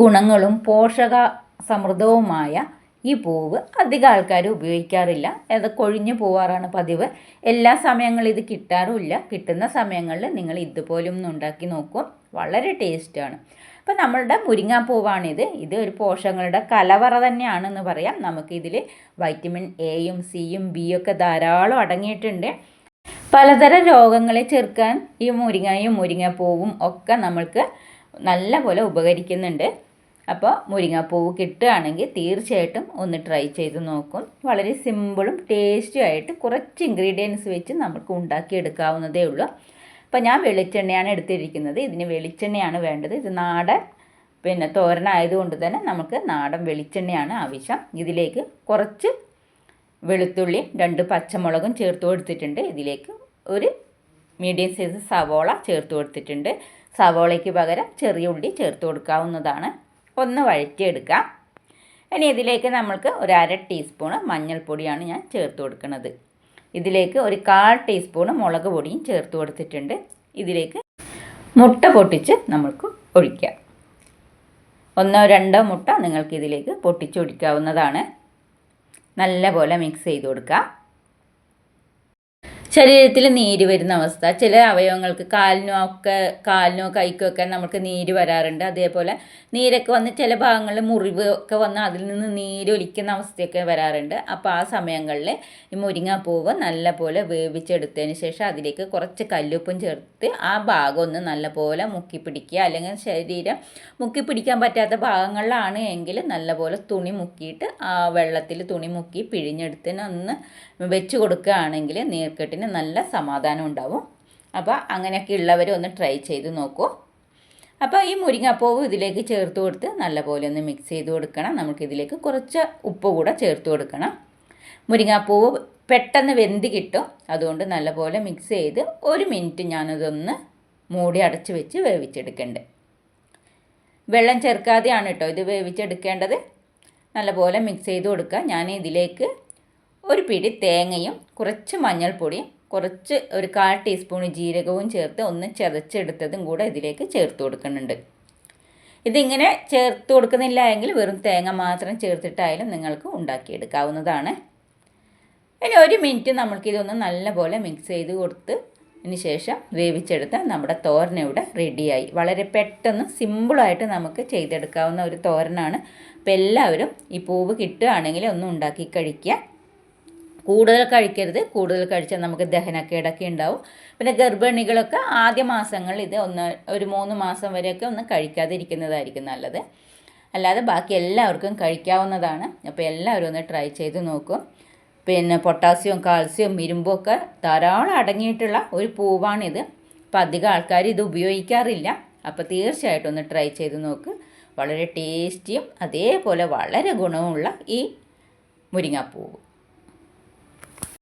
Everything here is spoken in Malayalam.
ഗുണങ്ങളും പോഷക സമൃദ്ധവുമായ ഈ പൂവ് അധികം ആൾക്കാർ ഉപയോഗിക്കാറില്ല. അത് കൊഴിഞ്ഞു പോവാറാണ് പതിവ്. എല്ലാ സമയങ്ങളും ഇത് കിട്ടാറുമില്ല. കിട്ടുന്ന സമയങ്ങളിൽ നിങ്ങൾ ഇതുപോലും ഒന്ന് ഉണ്ടാക്കി നോക്കും. വളരെ ടേസ്റ്റാണ്. അപ്പോൾ നമ്മളുടെ മുരിങ്ങാപ്പൂവാണിത്. ഇത് ഒരു പോഷകങ്ങളുടെ കലവറ തന്നെയാണെന്ന് പറയാം. നമുക്കിതിൽ വൈറ്റമിൻ എയും സിയും ബി ഒക്കെ ധാരാളം അടങ്ങിയിട്ടുണ്ട്. പലതരം രോഗങ്ങളെ ചെറുക്കാൻ ഈ മുരിങ്ങയും മുരിങ്ങാപ്പൂവും ഒക്കെ നമ്മൾക്ക് നല്ല പോലെ ഉപകരിക്കുന്നുണ്ട്. അപ്പോൾ മുരിങ്ങാപ്പൂവ് കിട്ടുകയാണെങ്കിൽ തീർച്ചയായിട്ടും ഒന്ന് ട്രൈ ചെയ്ത് നോക്കും. വളരെ സിമ്പിളും ടേസ്റ്റും ആയിട്ട് കുറച്ച് ഇൻഗ്രീഡിയൻസ് വെച്ച് നമുക്ക് ഉണ്ടാക്കിയെടുക്കാവുന്നതേ ഉള്ളൂ. അപ്പോൾ ഞാൻ വെളിച്ചെണ്ണയാണ് എടുത്തിരിക്കുന്നത്. ഇതിന് വെളിച്ചെണ്ണയാണ് വേണ്ടത്. ഇത് നാടൻ പിന്നെ തോരനായതുകൊണ്ട് തന്നെ നമുക്ക് നാടൻ വെളിച്ചെണ്ണയാണ് ആവശ്യം. ഇതിലേക്ക് കുറച്ച് വെളുത്തുള്ളി രണ്ട് പച്ചമുളകും ചേർത്ത് കൊടുത്തിട്ടുണ്ട്. ഇതിലേക്ക് ഒരു മീഡിയം സൈസ് സവോള ചേർത്ത് കൊടുത്തിട്ടുണ്ട്. സവോളയ്ക്ക് പകരം ചെറിയ ഉള്ളി ചേർത്ത് കൊടുക്കാവുന്നതാണ്. ഒന്ന് വഴറ്റിയെടുക്കാം. ഇനി ഇതിലേക്ക് നമ്മൾക്ക് ഒരു അര ടീസ്പൂണ് മഞ്ഞൾപ്പൊടിയാണ് ഞാൻ ചേർത്ത് കൊടുക്കുന്നത്. ഇതിലേക്ക് ഒരു കാൽ ടീസ്പൂണ് മുളക് പൊടിയും ചേർത്ത് കൊടുത്തിട്ടുണ്ട്. ഇതിലേക്ക് മുട്ട പൊട്ടിച്ച് നമ്മൾക്ക് ഒഴിക്കാം. ഒന്നോ രണ്ടോ മുട്ട നിങ്ങൾക്ക് ഇതിലേക്ക് പൊട്ടിച്ചൊഴിക്കാവുന്നതാണ് നല്ലപോലെ മിക്സ് ചെയ്ത് കൊടുക്കുക ശരീരത്തിൽ നീര് വരുന്ന അവസ്ഥ. ചില അവയവങ്ങൾക്ക് കാലിനോ ഒക്കെ കാലിനോ കൈക്കോ ഒക്കെ നമുക്ക് നീര് വരാറുണ്ട്. അതേപോലെ നീരൊക്കെ വന്ന് ചില ഭാഗങ്ങളിൽ മുറിവ് ഒക്കെ വന്ന് അതിൽ നിന്ന് നീരൊലിക്കുന്ന അവസ്ഥയൊക്കെ വരാറുണ്ട്. അപ്പോൾ ആ സമയങ്ങളിൽ ഈ മുരിങ്ങാപ്പൂവ് നല്ലപോലെ വേവിച്ചെടുത്തതിന് ശേഷം അതിലേക്ക് കുറച്ച് കല്ലുപ്പും ചേർത്ത് ആ ഭാഗം ഒന്ന് നല്ലപോലെ മുക്കി പിടിക്കുക അല്ലെങ്കിൽ ശരീരം മുക്കി പിടിക്കാൻ പറ്റാത്ത ഭാഗങ്ങളിലാണ് എങ്കിൽ നല്ലപോലെ തുണി മുക്കിയിട്ട് ആ വെള്ളത്തിൽ തുണി മുക്കി പിഴിഞ്ഞെടുത്തിന് ഒന്ന് വെച്ച് കൊടുക്കുകയാണെങ്കിൽ നീർക്കെട്ടിന് നല്ല സമാധാനം ഉണ്ടാവും. അപ്പോൾ അങ്ങനെയൊക്കെ ഉള്ളവർ ഒന്ന് ട്രൈ ചെയ്ത് നോക്കൂ. അപ്പോൾ ഈ മുരിങ്ങാപ്പൂവ് ഇതിലേക്ക് ചേർത്ത് കൊടുത്ത് നല്ലപോലെ ഒന്ന് മിക്സ് ചെയ്ത് കൊടുക്കണം. നമുക്കിതിലേക്ക് കുറച്ച് ഉപ്പ് കൂടെ ചേർത്ത് കൊടുക്കണം. മുരിങ്ങാപ്പൂവ് പെട്ടെന്ന് വെന്ത് കിട്ടും. അതുകൊണ്ട് നല്ലപോലെ മിക്സ് ചെയ്ത് ഒരു മിനിറ്റ് ഞാനതൊന്ന് മൂടി അടച്ച് വെച്ച് വേവിച്ചെടുക്കേണ്ടത് വെള്ളം ചേർക്കാതെയാണ് കേട്ടോ ഇത് വേവിച്ചെടുക്കേണ്ടത്. നല്ലപോലെ മിക്സ് ചെയ്ത് കൊടുക്കുക. ഞാൻ ഇതിലേക്ക് ഒരു പിടി തേങ്ങയും കുറച്ച് മഞ്ഞൾപ്പൊടിയും കുറച്ച് ഒരു കാൽ ടീസ്പൂൺ ജീരകവും ചേർത്ത് ഒന്ന് ചതച്ചെടുത്തതും കൂടെ ഇതിലേക്ക് ചേർത്ത് കൊടുക്കുന്നുണ്ട്. ഇതിങ്ങനെ ചേർത്ത് കൊടുക്കുന്നില്ല എങ്കിൽ വെറും തേങ്ങ മാത്രം ചേർത്തിട്ടായാലും നിങ്ങൾക്ക് ഉണ്ടാക്കിയെടുക്കാവുന്നതാണ്. ഇനി ഒരു മിനിറ്റ് നമ്മൾക്കിതൊന്ന് നല്ലപോലെ മിക്സ് ചെയ്ത് കൊടുത്ത് അതിന് ശേഷം വേവിച്ചെടുത്ത നമ്മുടെ തോരൻ ഇവിടെ റെഡിയായി വളരെ പെട്ടെന്ന് സിമ്പിളായിട്ട് നമുക്ക് ചെയ്തെടുക്കാവുന്ന ഒരു തോരനാണ്. അപ്പോൾ എല്ലാവരും ഈ പൂവ് കിട്ടുകയാണെങ്കിൽ ഒന്ന് ഉണ്ടാക്കി കഴിക്കുക. കൂടുതൽ കഴിക്കരുത്. കൂടുതൽ കഴിച്ചാൽ നമുക്ക് ദഹനക്കേടൊക്കെ ഉണ്ടാവും. പിന്നെ ഗർഭിണികളൊക്കെ ആദ്യ മാസങ്ങളിൽ ഇത് ഒന്ന് ഒരു മൂന്ന് മാസം വരെയൊക്കെ ഒന്ന് കഴിക്കാതിരിക്കുന്നതായിരിക്കും നല്ലത്. അല്ലാതെ ബാക്കി എല്ലാവർക്കും കഴിക്കാവുന്നതാണ്. അപ്പോൾ എല്ലാവരും ഒന്ന് ട്രൈ ചെയ്ത് നോക്കും. പിന്നെ പൊട്ടാസ്യവും കാൽസ്യവും ഇരുമ്പും ഒക്കെ ധാരാളം അടങ്ങിയിട്ടുള്ള ഒരു പൂവാണിത്. അപ്പം അധികം ആൾക്കാർ ഇത് ഉപയോഗിക്കാറില്ല. അപ്പോൾ തീർച്ചയായിട്ടും ഒന്ന് ട്രൈ ചെയ്ത് നോക്ക്. വളരെ ടേസ്റ്റിയും അതേപോലെ വളരെ ഗുണവുമുള്ള ഈ മുരിങ്ങാപ്പൂവ്.